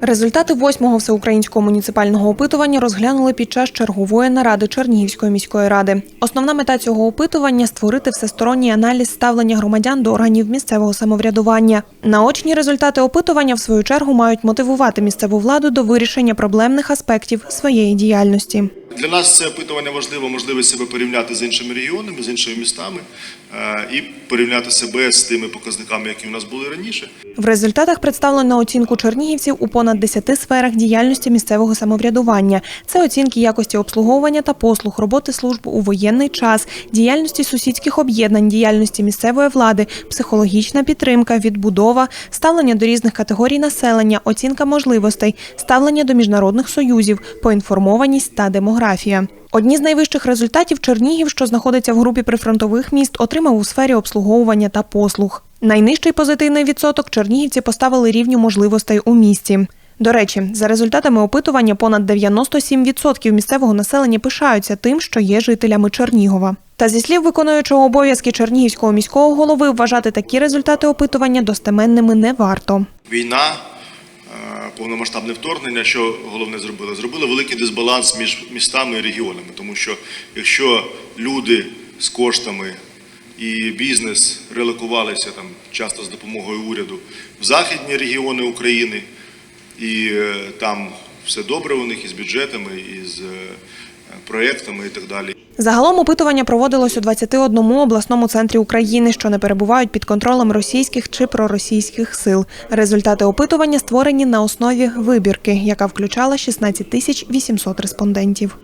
Результати восьмого всеукраїнського муніципального опитування розглянули під час чергової наради Чернігівської міської ради. Основна мета цього опитування створити всесторонній аналіз ставлення громадян до органів місцевого самоврядування. Наочні результати опитування, в свою чергу, мають мотивувати місцеву владу до вирішення проблемних аспектів своєї діяльності. Для нас це опитування важливо, можливість себе порівняти з іншими регіонами, з іншими містами е, і порівняти себе з тими показниками, які у нас були раніше. В результатах представлено оцінку чернігівців у понад 10 сферах діяльності місцевого самоврядування. Це оцінки якості обслуговування та послуг, роботи служб у воєнний час, діяльності сусідських об'єднань, діяльності місцевої влади, психологічна підтримка, відбудова, ставлення до різних категорій населення, оцінка можливостей, ставлення до міжнародних союзів, поінформованість та демографія. Одні з найвищих результатів Чернігів, що знаходиться в групі прифронтових міст, отримав у сфері обслуговування та послуг. Найнижчий позитивний відсоток чернігівці поставили рівню можливостей у місті. До речі, за результатами опитування, понад 97% місцевого населення пишаються тим, що є жителями Чернігова. Та зі слів виконуючого обов'язки Чернігівського міського голови, вважати такі результати опитування достеменними не варто. Війна, повномасштабне вторгнення, що головне зробило? Зробило великий дисбаланс між містами і регіонами, тому що якщо люди з коштами і бізнес релокувалися там часто з допомогою уряду в західні регіони України, і е, там все добре у них із бюджетами, і з проектами і так далі. Загалом опитування проводилось у 21 обласному центрі України, що не перебувають під контролем російських чи проросійських сил. Результати опитування створені на основі вибірки, яка включала 16 тисяч 800 респондентів.